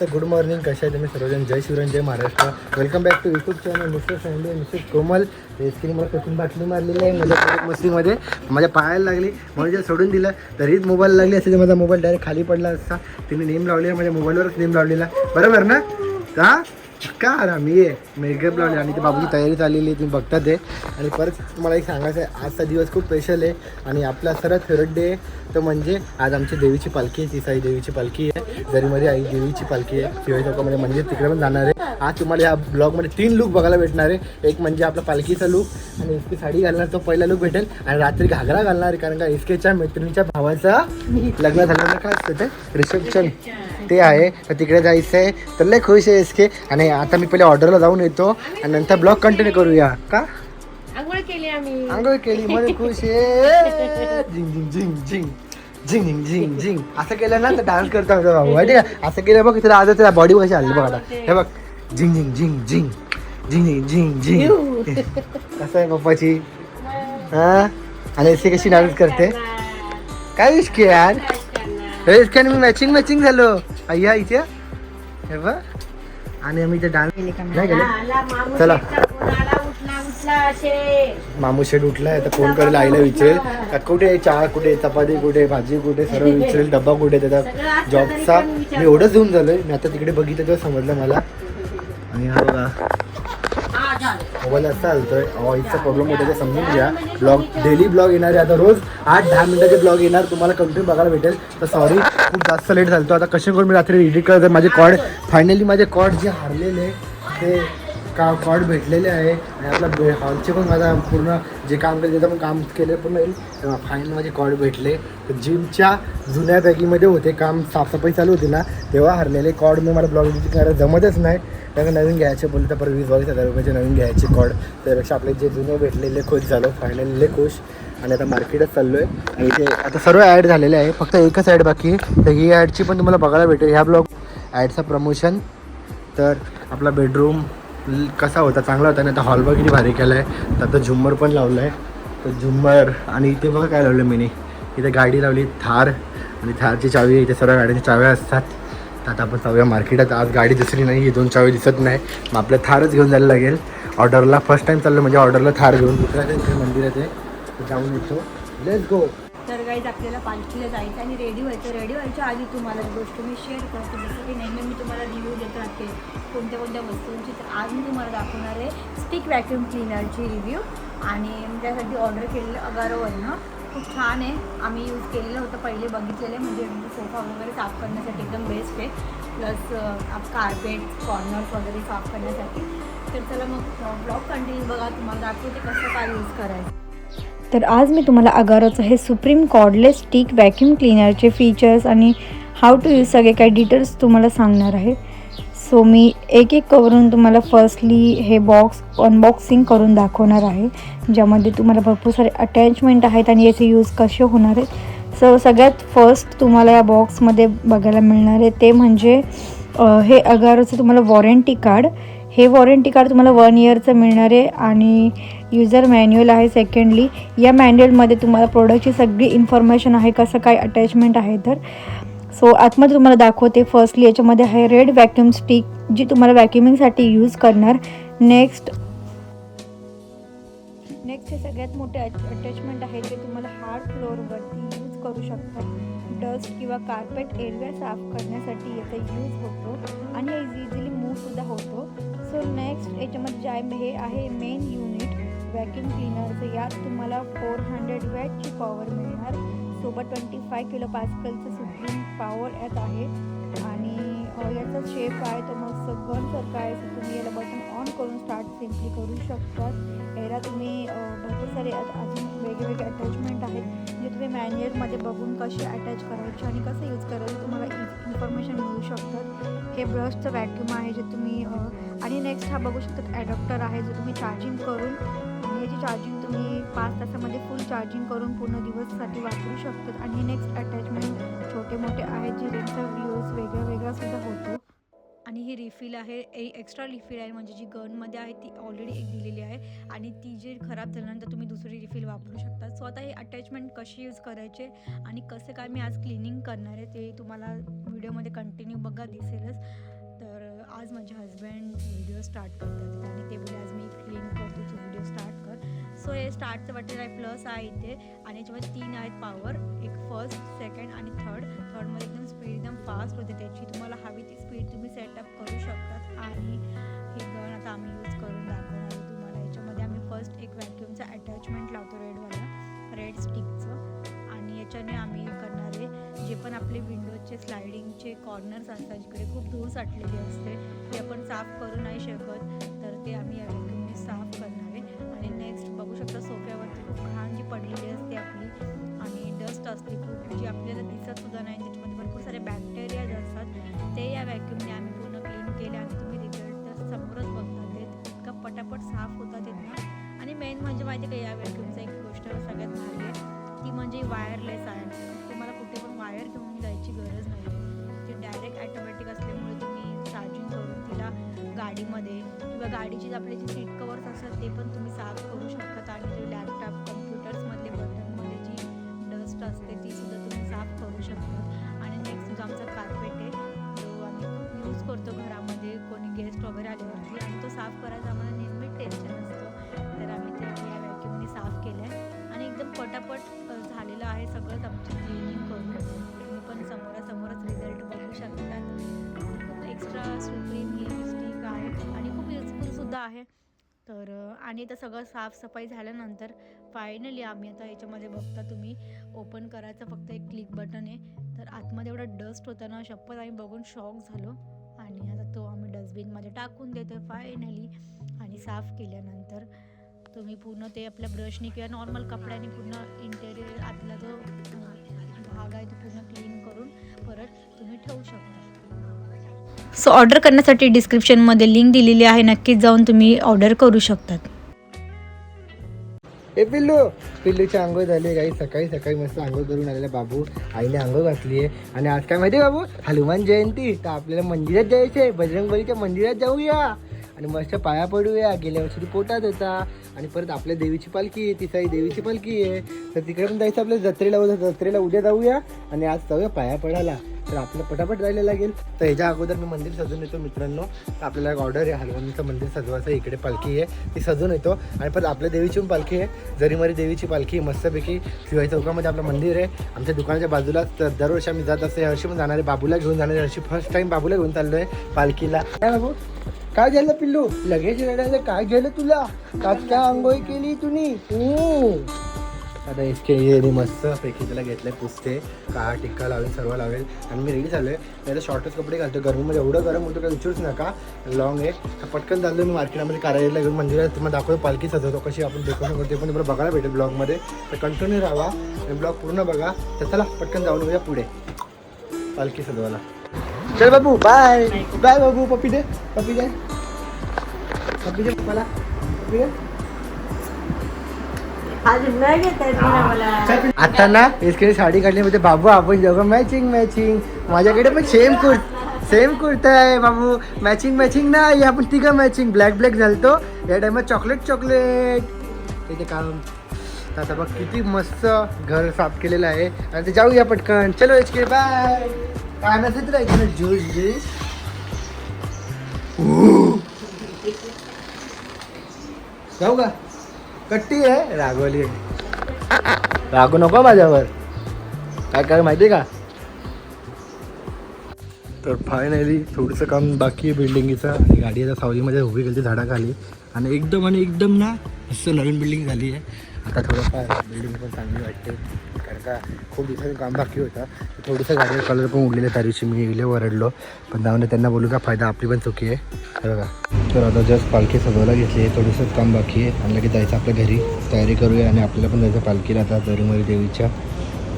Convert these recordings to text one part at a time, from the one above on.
तर good morning कशा आहे तुम्ही सर्वजण? जय शिवराज जय Maharashtra. Welcome back to YouTube channel mister family mister Komal स्क्रीनवर मला कसून बाटली मारलेली आहे? म्हणजे माझ्या मस्तीमध्ये. माझ्या पायाला लागली. म्हणून जर सोडून दिलं तरीच मोबाईल लागली असे तर माझा मोबाईल डायरेक्ट खाली पडला असता. तिने नेम लावलेला माझ्या मोबाईलवरच नेम लावलेला. बरोबर ना? का का मी ये मेकअप लावले आणि ते बाबूची तयारी चाललेली आहे तुम्ही बघता ते. आणि परत तुम्हाला एक सांगायचं आहे आजचा दिवस खूप स्पेशल आहे आणि आपला सर्वात फेवरेट डे तो म्हणजे आज आमची देवीची पालखी आहे तिसाई देवीची पालखी आहे जरीमध्ये आई देवीची पालखी आहे शिवाई चौकामध्ये म्हणजे तिकडे पण जाणार आहे. आज तुम्हाला या ब्लॉगमध्ये तीन लुक बघायला भेटणार आहे. एक म्हणजे आपला पालखीचा लुक आणि एसकी साडी घालणार तो पहिला लुक भेटेल. आणि रात्री घागरा घालणार आहे कारण का इसकेच्या मैत्रिणीच्या भावाचा लग्न झालेलं काय असतं ते रिसेप्शन. ते आहे. तर तिकडे जायचं आहे तर लय खुश आहे एसके आणि आता मी पहिले ऑर्डरला जाऊन येतो. आणि नंतर ब्लॉग कंटिन्यू करूया. का? आंघोळ केली आम्ही. आंघोळ केली. मध्ये खुश आहे झिंग झिंग झिंग झिंग. झिंग झिंग झिंग झिंग. असं केलं ना तर डान्स करतो आमचा भाऊ. माहिती का? असं केलं बघ तुला आज त्याला बॉडी कशी आली बघ आता. हे बघ. झिंग झिंग झिंग झिंग. झिंग झिंग झिंग झिंग. कसं आहे पप्पाची? हा? आणि एसी कशी डान्स करते? काय? विश के यार? हे इसके मी मॅचिंग मॅचिंग झालो. अय्या इथे. हे बघ. आणि आम्ही इथे डान्स नाही केलं चला. उठला उठला असे. मामू शेट उठलाय. आता फोन करेल आईला विचारेल. का कुठे आहे? चहा कुठे आहे, चपाती कुठे आहे, भाजी कुठे सर्व विचारेल. डब्बा कुठे आहे? त्याचा जॉबचा मी एवढंच घेऊन झालोय. मी आता तिकडे बघितलं तेव्हा समजलं मला. आणि हा बघा. मोबाईल असा चालतोय ऑइलचा प्रॉब्लेम होता ते समजून घ्या. ब्लॉग डेली ब्लॉग येणार आहे. आता रोज आठ दहा मिनिटाचे ब्लॉग येणार. तुम्हाला कंटिन्यू बघायला भेटेल. तर सॉरी खूप जास्त लेट झालतो. आता कसे करून मी रात्री एडिट करत माझे कॉर्ड फायनली माझे कॉर्ड जे हारलेले ते का कॉर्ड भेटलेले आहे आणि आपला बे हॉलचे पण माझा पूर्ण जे काम केलं त्याचं पण काम केलं पूर्ण येईल तेव्हा फायनल माझे कॉर्ड भेटले. तर जिमच्या जुन्या बॅगीमध्ये होते काम साफसफाई चालू होती ना तेव्हा हरलेले कॉर्ड मी मला ब्लॉग करायला जमतच नाही. त्यामुळे नवीन घ्यायचे बोलले तर परत वीस बावीस हजार रुपयाचे नवीन घ्यायचे कॉर्ड. त्यापेक्षा आपले जे जुने भेटलेले खुश झालो. फायनली खुश. आणि आता मार्केटच चाललो आहे आणि इथे आता सर्व ॲड झालेले आहे. फक्त एकच ॲड बाकी आहे. तर ही ॲडची पण तुम्हाला बघायला भेटेल. ह्या ब्लॉग ॲडचा प्रमोशन तर आपला बेडरूम कसा होता चांगला होता आणि आता हॉल किती भारी केला आहे तर आता झुम्मर पण लावलं आहे तर झुम्मर आणि इथे बघा काय लावलं मी इथे गाडी लावली थार. आणि थारची चावी इथे सर्व गाड्यांच्या चाव्या असतात. तर आता आपण जाऊया मार्केटात. आज गाडी दिसली नाही ही दोन चावी दिसत नाही. मग आपल्या थारच घेऊन जायला लागेल. ऑर्डरला फर्स्ट टाईम चाललं म्हणजे ऑर्डरला थार घेऊन. दुसऱ्या मंदिरात आहे. जाऊन येतो. लेट्स गो तर गाईज आपल्याला पालखीला जायचं आणि रेडी व्हायचं. रेडी व्हायच्या आधी तुम्हाला गोष्ट मी शेअर करते जसं की नेहमी मी तुम्हाला रिव्ह्यू देत राहते. कोणत्या कोणत्या वस्तूंची तर आज मी तुम्हाला दाखवणार आहे स्टिक व्हॅक्यूम क्लिनरची रिव्ह्यू आणि त्यासाठी ऑर्डर केलेलं अगारोवरनं खूप छान आहे. आम्ही यूज केलेलं होतं पहिले बघितलेलं आहे. म्हणजे सोफा वगैरे साफ करण्यासाठी एकदम बेस्ट आहे. प्लस कार्पेट कॉर्नर्स वगैरे साफ करण्यासाठी. तर चला मग ब्लॉग कंटिन्यू बघा. तुम्हाला दाखवते कसं काय यूज करायचं. तर आज मी तुम्हाला अगारोचं हे सुप्रीम कॉर्डलेस स्टिक व्हॅक्यूम क्लीनरचे फीचर्स आणि हाऊ टू यूज सगळे काही डिटेल्स तुम्हाला सांगणार आहे. सो मी एक एक करून तुम्हाला फर्स्टली हे बॉक्स अनबॉक्सिंग करून दाखवणार आहे ज्यामध्ये तुम्हाला भरपूर सारे अटॅचमेंट आहेत आणि याचे यूज कसे होणार आहेत. सो सगळ्यात फर्स्ट तुम्हाला या बॉक्समध्ये बघायला मिळणार आहे ते म्हणजे हे अगारोचं तुम्हाला वॉरंटी कार्ड हे वॉरंटी कार्ड तुम्हाला वन इयरचं मिळणार आहे आणि युजर मॅन्युअल आहे सेकंडली या मॅन्युअलमध्ये तुम्हाला प्रोडक्टची सगळी इन्फॉर्मेशन आहे कसं काय अटॅचमेंट आहे तर. सो आतमध्ये तुम्हाला दाखवते. फर्स्टली याच्यामध्ये आहे रेड व्हॅक्युम स्टिक जी तुम्हाला व्हॅक्युमिंगसाठी यूज करणार. नेक्स्ट नेक्स्ट हे सगळ्यात मोठे अटॅचमेंट आहे जे तुम्हाला हार्ड फ्लोअरवरती यूज करू शकता डस्ट किंवा कार्पेट एरिया साफ करण्यासाठी याचा यूज होतो आणि हे इझिली मूवसुद्धा होतो. सो नेक्स्ट याच्यामध्ये जे आहे हे आहे मेन युनिट व्हॅक्यूम क्लीनरचं यात तुम्हाला फोर हंड्रेड वॅटची पॉवर मिळणार. सोबत ट्वेंटी फाय किलो पास्कलचं सुप्रीम पॉवर यात आहे. आणि याचा शेप आहे तो मस्त गनसारखा आहे. सो तुम्ही याला बटन ऑन करून स्टार्ट सिम्पली करू शकतात याला तुम्ही भरपूर सारे अजून वेगवेगळे अटॅचमेंट आहेत. जे तुम्ही मॅन्युअलमध्ये बघून कसे अटॅच करायचे आणि कसं यूज करायचं तुम्हाला इन्फॉर्मेशन मिळू शकतात. हे ब्रशचं व्हॅक्युम आहे जे तुम्ही आणि नेक्स्ट हा बघू शकतात ॲडॉप्टर आहे जो तुम्ही चार्जिंग करून ह्याची चार्जिंग तुम्ही पाच तासामध्ये फुल चार्जिंग करून पूर्ण दिवससाठी वापरू शकतात. आणि नेक्स्ट अटॅचमेंट छोटे मोठे आहेत जे त्यांचा यूज वेगळा वेगळा सुद्धा होतो. आणि ही रिफिल आहे एक्स्ट्रा रिफिल आहे म्हणजे जी गनमध्ये आहे ती ऑलरेडी एक दिलेली आहे. आणि ती जी खराब झाल्यानंतर तुम्ही दुसरी रिफिल वापरू शकता. सो आता हे अटॅचमेंट कशी यूज करायचे आणि कसं काय मी आज क्लिनिंग करणार आहे ते तुम्हाला व्हिडिओमध्ये कंटिन्यू बघा दिसेलच. तर आज माझे हस्बंड व्हिडिओ स्टार्ट करतात. आणि ते बोलले आज मी क्लीन करतो तो व्हिडिओ स्टार्ट सो हे स्टार्टचं बटन आहे प्लस आहे इथे. आणि याच्यामध्ये तीन आहेत पॉवर एक फर्स्ट सेकंड आणि थर्ड थर्डमध्ये एकदम स्पीड एकदम फास्ट होते त्याची. तुम्हाला हवी ती स्पीड तुम्ही सेटअप करू शकतात. आणि हे गण आता आम्ही यूज करून दाखवणार तुम्हाला. याच्यामध्ये आम्ही फर्स्ट एक व्हॅक्यूमचा अटॅचमेंट लावतो रेडवाला रेड स्टिकचं आणि याच्याने आम्ही करणारे जे पण आपले विंडोजचे स्लायडिंगचे कॉर्नर्स असतात जिकडे खूप धूळ साठलेली असते ते आपण साफ करू नाही शकत. तर ते आम्ही या पडलेली असते आपली आणि डस्ट असते खूप जी आपल्याला दिसत सुद्धा नाही त्याच्यामध्ये भरपूर सारे बॅक्टेरियाज असतात ते या व्हॅक्यूमने आम्ही पूर्ण क्लीन केले आणि तुम्ही रिझल्ट त्या समोरच बघतात ते इतका पटापट साफ होतात येत ना आणि मेन म्हणजे माहिती का या व्हॅक्यूमचा एक गोष्ट सगळ्यात भारी आहे ती म्हणजे वायरलेस आहे. तुम्हाला कुठे पण वायर घेऊन जायची गरज नाही ती डायरेक्ट ॲटोमॅटिक असल्यामुळे तुम्ही चार्जिंग करून तिला गाडीमध्ये किंवा गाडीची आपले जे सीट कवर्स असतात ते पण तुम्ही साफ करू शकता आणि सुद्धा आहे. तर आणि आता सगळं साफसफाई झाल्यानंतर फायनली आम्ही आता याच्यामध्ये बघता तुम्ही ओपन करायचं फक्त एक क्लिक बटन आहे. तर आतमध्ये एवढं डस्ट होतं ना शपथ आम्ही बघून शॉक झालो. आणि आता तो आम्ही डस्टबिनमध्ये टाकून देतो फायनली आणि साफ केल्यानंतर तुम्ही पूर्ण ते आपल्या ब्रशनी किंवा नॉर्मल कपड्याने पूर्ण इंटेरियर आतला जो भाग आहे तो पूर्ण क्लीन करून परत तुम्ही ठेवू शकता. सो ऑर्डर करण्यासाठी डिस्क्रिप्शनमध्ये लिंक दिलेली आहे. नक्कीच जाऊन तुम्ही ऑर्डर करू शकतात. ए पिल्लू. पिल्लूची आंघोळ झाली काही सकाळी सकाळी मस्त आंघोळ करून आलेला बाबू. आईने आंघोळ घातली आहे. आणि आज काय माहिती आहे बाबू? हनुमान जयंती. तर आपल्याला मंदिरात जायचं आहे बजरंगबलीच्या मंदिरात जाऊया. आणि मस्त पाया पडूया गेल्या वर्षी ती पोटात होता. आणि परत आपल्या देवीची पालखी आहे तिसाई देवीची पालखी आहे. तर तिकडे पण जायचं आपल्या जत्रेला उद्या जत्रेला उद्या जाऊया. आणि आज जाऊया पाया पडायला. तर आपल्याला पटापट जायला लागेल. तर ह्याच्या अगोदर मी मंदिर सजून येतो मित्रांनो. तर आपल्याला एक ऑर्डर आहे हलवणीचं मंदिर सजवायचं. इकडे पालखी आहे ती सजून येतो. आणि परत आपल्या देवीची पण पालखी आहे. जरीमरी देवीची पालखी मस्तपैकी शिवाई चौकामध्ये आपलं मंदिर आहे. आमच्या दुकानाच्या बाजूलाच तर दरवर्षी आम्ही जात असते. हर्षी पण जाणारे बाबूला घेऊन जाणारे हर्षी फर्स्ट टाइम बाबूला घेऊन चाललो आहे पालखीला. काय बाबू? काय झालं पिल्लू? लगेच रडायला काय झालं तुला? काय आंघोळ केली तुम्ही आता इतके येणे मस्त पैकी त्याला घेतलं पुसते. का टिक्का लावेल सर्व लावेल. आणि मी रेडी झालोय. आहे आता शॉर्टच कपडे घालतो गरमीमध्ये एवढं गरम होतं का विचारूच नका. लॉंग आहे. तर पटकन चाललो मी मार्केटमध्ये करायला घेऊन. मंदिरात तुम्हाला दाखवतो. पालखी सजवतो. कशी आपण डेकोरेशन करतो ते पण तुम्हाला बघायला भेटेल ब्लॉगमध्ये तर कंटिन्यू राहा. आणि ब्लॉग पूर्ण बघा. तर चला पटकन जाऊन येऊया पुढे. पालखी सजवायला. चल बाबू बाय बाय बाबू पप्पी दे पप्पी दे पप्पी दे मला. पप्पी दे आता ना इसकडे साडी काढली म्हणजे बाबू आपण दोघं मॅचिंग मॅचिंग माझ्याकडे पण सेम कुर्त सेम कुर्ता आहे बाबू. मॅचिंग मॅचिंग नाही आपण तिघं मॅचिंग ब्लॅक ब्लॅक घालतो या टायमात चॉकलेट चॉकलेट इथे काम आता बघ किती मस्त घर साफ केलेलं आहे. आणि ते जाऊया पटकन. चलो एच के बाय काय नसेल तुला इकडे ज्यूस ज्यूस जाऊ का कट्टी आहे रागवली रागू नको माझ्यावर काय काय माहिती का तर फायनली थोडंसं काम बाकी आहे बिल्डिंगचं आणि गाडी आता सावलीमध्ये उभी केली झाडाखाली आणि एकदम आणि एकदम ना मस्त नवीन बिल्डिंग झाली आहे. आता थोडंफार बिल्डिंग पण चांगली वाटते. कारण का खूप दिवसाचं काम बाकी होतं. थोडंसं गाडीवर कलर पण उडलेलं त्या दिवशी मी इले ओरडलो. पण जाऊन त्यांना बोलू का फायदा? आपली पण चुकी आहे. बघा. तर आता जस्ट पालखी सजवायला घेतली आहे. थोडंसंच काम बाकी आहे. आणि लगेच जायचं आपल्या घरी. तयारी करूया. आणि आपल्याला पण जायचं पालखीला आता दरुमरी देवीच्या.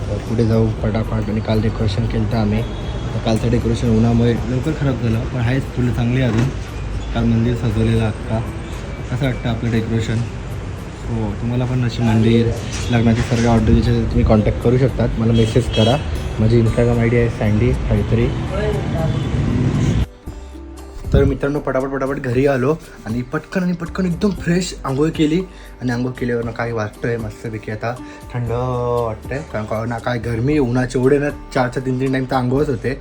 तर पुढे जाऊ फटाफट आणि काल डेकोरेशन केलं तर आम्ही. तर कालचं डेकोरेशन उन्हामुळे लवकर खराब झालं. पण आहेच फुलं चांगली अजून. काल मंदिर सजवलेलं आत्ता कसं वाटतं आपलं डेकोरेशन हो तुम्हाला पण अशी मंदिर लग्नाचे सर्व ऑर्डरचे तुम्ही कॉन्टॅक्ट करू शकतात. मला मेसेज करा. माझी इंस्टाग्राम आय डी आहे सँडी काहीतरी. तर मित्रांनो पटापट पटापट घरी आलो आणि पटकन आणि पटकन एकदम फ्रेश आंघोळ केली. आणि आंघोळ केल्यावर ना वाटतं वाटतंय मस्तपैकी आता. थंड वाटतंय. कारण का ना काय गरमी उन्हाचे एवढे ना चारच्या तीन तीन टाईम तर आंघोळच होते.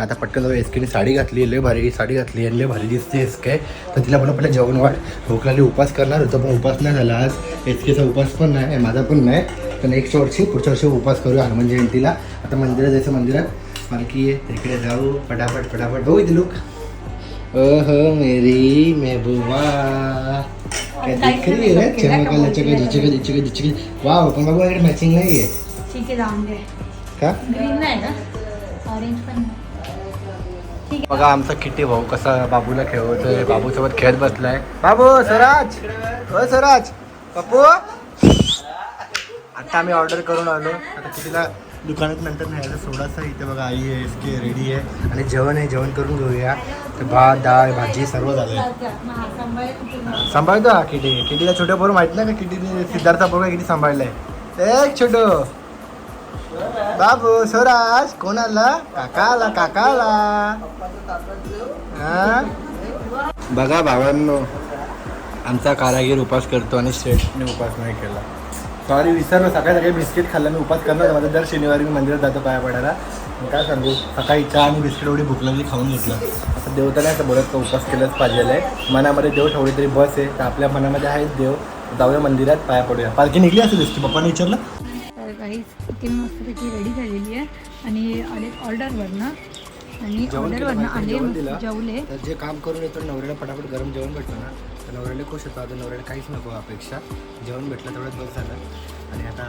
आता पटकन जाऊ एस केने साडी घातली लय भारी साडी घातली आणि लय भारी दिसते एस के तर तिला मला पहिलं जेवण वाट भूक लागली उपास करणार होतं पण उपास नाही झाला आज. एस केचा उपास पण नाही माझा पण नाही. तर नेक्स्ट वर्षी पुढच्या वर्षी उपास करूया हनुमान जयंतीला. आता मंदिरात जायचं मंदिरात. आहे इकडे जाऊ. पटापट पटापट हो इथे लोक ओहो मेरी महबूबा. काय दिख रही चमका लचका झिचका झिचका झिचका वाव पण बाबू मॅचिंग नाही आहे ठीक आहे जाऊन दे. का? ग्रीन नाही ना? ऑरेंज पण बघा आमचा किट्टी भाऊ कसा बाबूला खेळवतोय. बाबू सोबत खेळत बसलाय. बाबू स्वराज! हो स्वराज! पप्पू आता आम्ही ऑर्डर करून आलो. आता कितीला दुकानात नंतर न्यायला सोडासा इथे बघा आई आहे की रेडी आहे. आणि जेवण आहे जेवण करून घेऊया. तर भात डाळ भाजी सर्व झालं सांभाळतो हा किटी किटीला छोट्या बरोबर माहीत नाही का? किटीने सिद्धार्था बरोबर किती सांभाळलाय. एक छोटं! बाबू स्वराज कोण आला काकाला. हा? बघा भावांनो आमचा कारागीर उपास करतो आणि श्रेष्ठने उपास नाही केला. सॉरी विसरलो. सकाळी सकाळी बिस्किट खाल्लं मी उपास करणार माझा दर शनिवारी मी मंदिरात जातो पाया पडायला. काय सांगू? सकाळी चहा आणि बिस्किट एवढी भूक लागली खाऊन घेतलं. असं देव तर नाही असं बोलत का उपास केलंच पाहिजे आहे. मनामध्ये देव ठेवली तरी बस आहे. तर आपल्या मनामध्ये आहेच देव. जाऊया मंदिरात पाया पडूया. पालखी निघली असेल दिसते. पप्पाने विचारलं? काही किती मस्तपैकी रेडी झालेली आहे. आणि आले ऑर्डरवरनं आणि ऑर्डरवरनं आले. जेवले. तर जे काम करून येतो नवऱ्याला फटाफट गरम जेवण भेटलं ना तर नवऱ्याला खुश होतं. आता नवऱ्याला काहीच नको अपेक्षा. जेवण भेटलं तेवढंच बस झालं. आणि आता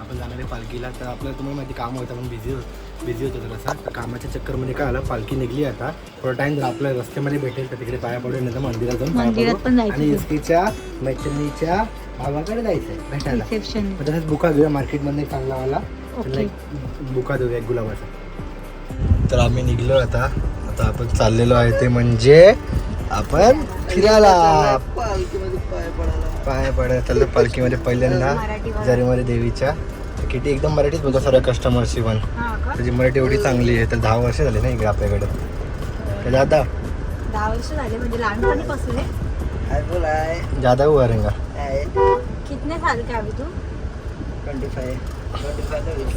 आपण जाणार आहे पालखीला. तर आपल्याला तुम्हाला माहिती काम होतं पण बिझी होत. बिझी होतं जरासा तर कामाच्या चक्करमध्ये काय आलं? पालखी निघली आता. थोडा टाइम जर आपल्या रस्त्यामध्ये भेटेल तर तिकडे पाया पडू नाही तर मंदिरात जाऊन पाया मंदिरात पडू. पण जायचं आणि. इसकीच्या मैत्रिणीच्या भावाकडे जायचं आहे भेटायला. रिसेप्शन मग तसंच बुका घेऊया. मार्केटमध्ये एक चांगला वाला. ओके. त्याला एक बुका देऊया एक गुलाबाचा. तर आम्ही निघलो आता. आता आपण चाललेलो आहे ते म्हणजे आपण फिरायला. पाय पडायला. चाललं. पालखीमध्ये पहिल्यांदा जरीमध्ये देवीच्या किती? एकदम मराठीच बोलतो सर्व कस्टमरशी पण. हा त्याची मराठी एवढी चांगली आहे तर दहा वर्ष झाली ना इकडे आपल्याकडे. तर दादा दहा वर्ष झाले म्हणजे लहानपणीपासून आहे? जादा हुआ रहेगा कितने साल के अभी तू?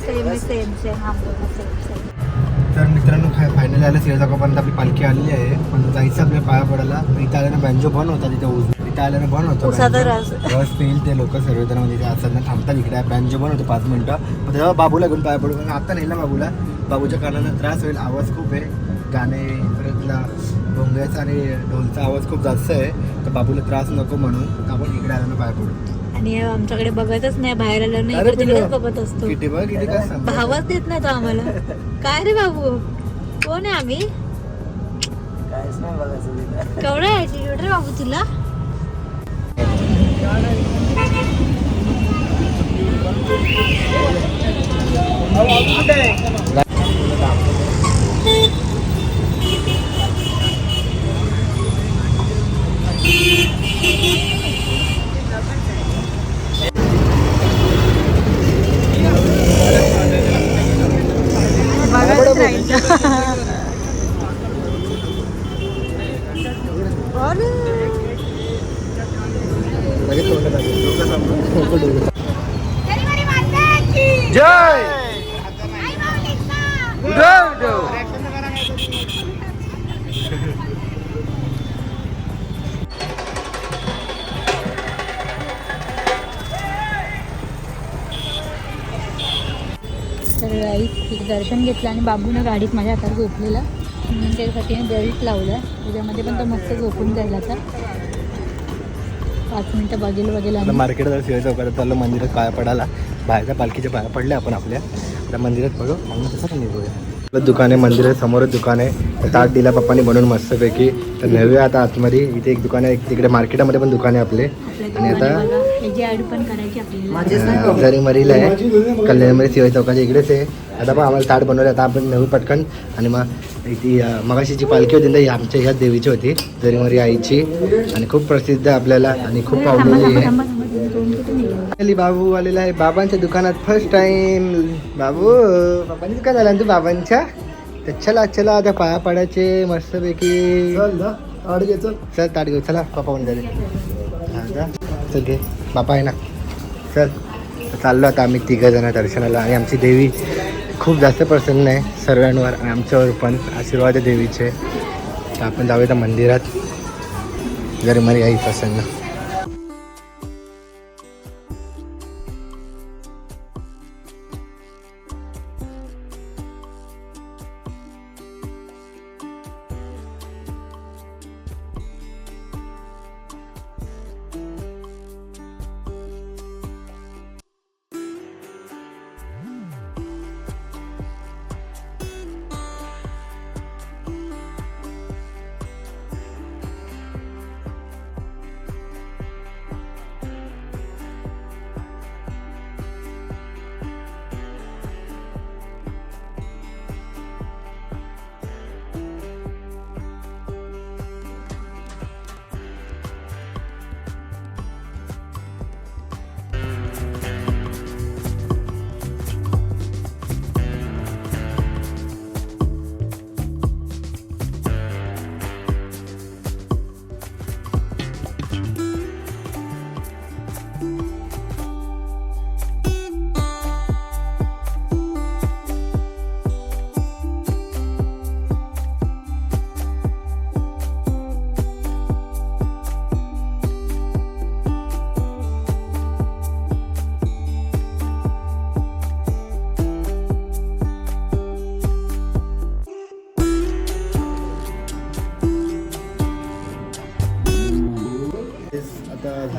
Same same same same same तर मित्रांनो काय फायनली आलं सिरजाकापर्यंत आपली पालखी आलेली आहे. पण जायचं आपल्या पाया पडायला. इथं आल्यानं बँजो बंद होता तिथे ऊस इथं आल्यानं बंद होतं उसाचा. रस. रस ते लोक सर्वजण म्हणजे ते असताना थांबतात इकडे. बँजो बंद होतो पाच मिनिटं. पण तेव्हा बाबूला घेऊन पाया पडू. आता नेला बाबूला. बाबूच्या कानाला त्रास होईल आवाज खूप आहे. गाणे परतला भोंग्याचा आणि ढोलचा आवाज खूप जास्त आहे. तर बाबूला त्रास नको म्हणून आपण इकडे आल्यानं पाया पडू. आणि आमच्याकडे बघतच नाही बाहेर आलं नाही बघत असतो. भावच देत नाही तो आम्हाला. काय रे बाबू? कोण आहे आम्ही? केवढा ऍटिट्यूड रे बाबू तुला? Dale. दर्शन घेतलं आणि बाबूनं गाडीत माझ्या हातात झोपलेला. म्हणून त्याच्यासाठी मी बेल्ट लावला त्याच्यामध्ये पण तो मस्त झोपून जाईल आता पाच मिनटं बघेल बघेल आता आणि मार्केटात शिवाय चौकात चाललं मंदिरात पाया पडायला. बाहेरच्या पालखीच्या पाया पडल्या आपण आपल्या. आता मंदिरात बघू मग तसं निघूया. दुकान आहे मंदिरात समोरच दुकान आहे. तर ताट दिला पप्पानी बनवून मस्तपैकी. तर नेऊया आता आतमध्ये. इथे एक दुकान आहे एक तिकडे मार्केटामध्ये पण दुकान आहे आपले. आणि आता जरी मरीला आहे. कल्याणमध्ये शिवाय चौकाच्या इकडेच आहे. आता पण आम्हाला ताट बनवले आता आपण नेऊ पटकन. आणि मग ती अं, मगाशी जी पालखी होती ना आमच्या ह्या देवीची होती. जरी मरी आईची. आणि खूप प्रसिद्ध आहे आपल्याला. आणि खूप आवडलेली आहे. बाबू आलेला आहे बाबांच्या दुकानात फर्स्ट टाइम बाबू बाबांच्या दुकान आला तू बाबांच्या? तर चला चला आता पाया पाडायचे मस्तपैकी चल ना आड घे चल. ताट घेऊ. चला पप्पा पण झाले चल घे. बापा आहे ना. चल. चाललो आता आम्ही तिघं जण दर्शनाला. आणि आमची देवी खूप जास्त प्रसन्न आहे सर्वांवर. आणि आमच्यावर पण आशीर्वाद आहे देवीचे. तर आपण जाऊया मंदिरात. जर मला आई प्रसन्न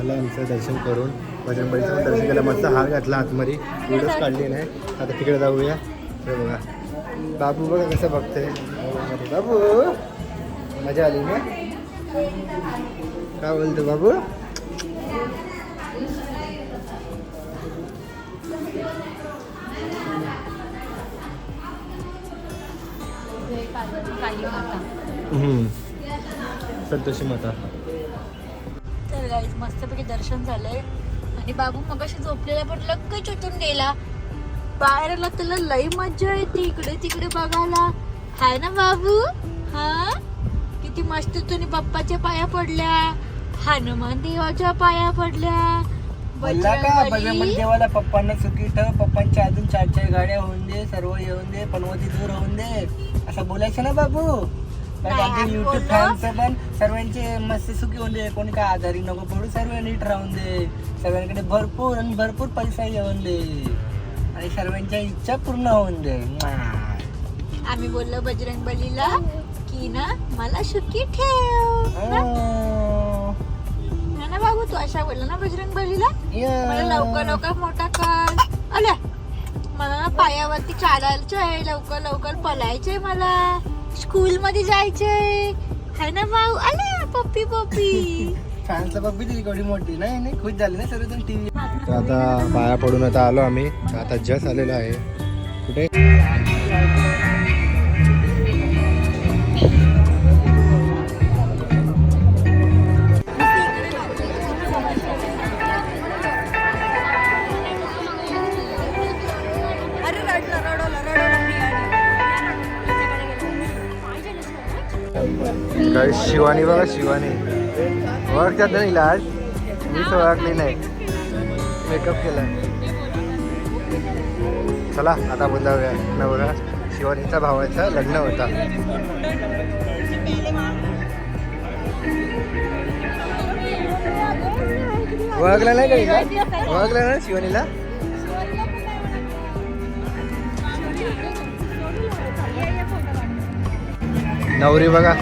झालं आमचं दर्शन करून. बजरंगबलीचं पण दर्शन केलं. मस्त हार घातला आतमध्ये. व्हिडिओज काढली नाही. आता तिकडे जाऊया. हे बघा. बाबू बघा कसं बघतंय. बाबू मजा आली ना? काय बोलतो बाबू. संतोषी माता. गाईज मस्तपैकी दर्शन झालंय. आणि बाबू मगाशी झोपलेला पण लगेच उठून गेला बाहेरला त्याला लई मज्जा येते. इकडे तिकडे बघायला. हाय ना बाबू? हा? किती मस्त तुम्ही पप्पाच्या पाया पडल्या. हनुमान देवाच्या पाया पडल्या. बोलला का. देवाला पप्पांना सुखी ठेव. पप्पांच्या अजून चार चार गाड्या होऊन दे. सर्व येऊन दे. पनवती दूर होऊन दे. असं बोलायचं ना बाबू? नाही, आम्ही युट्यूब. फॅन्स पण सर्वांचे मस्त सुखी होऊन दे कोणी काय आजारी नको पडू सर्व नीट राहून दे सर्वांकडे भरपूर आणि भरपूर पैसा येऊन दे आणि सर्वांच्या इच्छा पूर्ण होऊन दे. आम्ही बोललो बजरंग बलीला की ना मला सुखी ठेव ना? ना बाबू तू अशा बोलला ना बजरंग बलीला. मला लवकर लवकर मोठा कर आल्या मला ना पायावरती चालायचं आहे लवकर लवकर पलायचंय मला स्कूल मध्ये जायचंय. है ना भाऊ? आल्या पप्पी पप्पी. फॅन्सला बघ दिली केवढी मोठी? नाही नाही खुश झाली ना सर्वजण टीव्ही. आता पाया पडून आता आलो आम्ही. आता जस आलेलो आहे. कुठे? शिवानी बघा शिवानी. ओळखतात ना हिला आज? मीच ओळखली नाही. मेकअप केला चला आता बोल जाऊया नवरा शिवानीचा भावाचा लग्न होता. ओळखला नाही का हिला? ओळखला ना शिवानीला? नवरी बघा.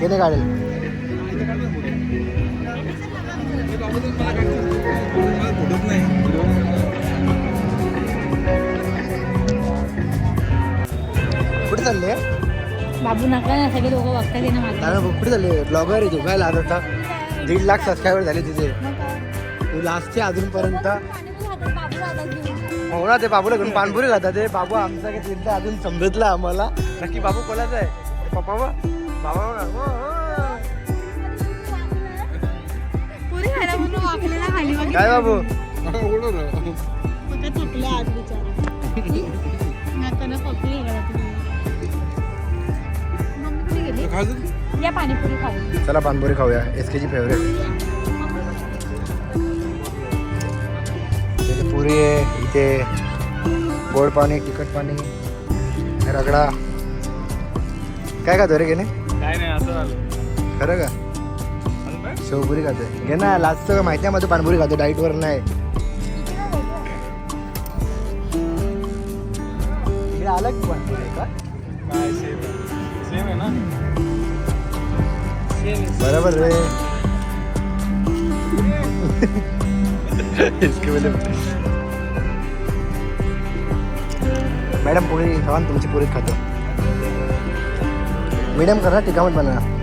किती काढेल? कुठे चालले बाबू नका ना सगळे लोक बघतात ना माझं कुठे चालले ब्लॉगर आहे तू काय लाज होता दीड लाख सबस्क्रायबर झाले तुझे. तू लास्टचे अजूनपर्यंत हो ना ते बाबूला घेऊन पानपुरी खातात. ते बाबू आमचा काही तिथं अजून समजतला आम्हाला. नक्की बाबू कोणाचा आहे? पप्पा बा? बाबा. हो, हो. काय बाबू? बघा थकले आज बिचारा. आता ना पकली मम्मी कुठे गेली? या पाणीपुरी खाऊ चला पानपुरी खाऊया. एस केची फेवरेट इथे पुरी आहे. इथे गोड पाणी तिखट पाणी रगडा काय खातो रे गेने काय नाही असं झालं खरं का शेवपुरी खातोय घे ना लास्ट माहिती आहे माझं पानपुरी खातो डाईटवर नाही का काय सेम सेम आहे ना बरोबर रे इसके मॅडम पोळी खावा तुमची पोळी खातो. मीडियम करा टिकामट बनवा.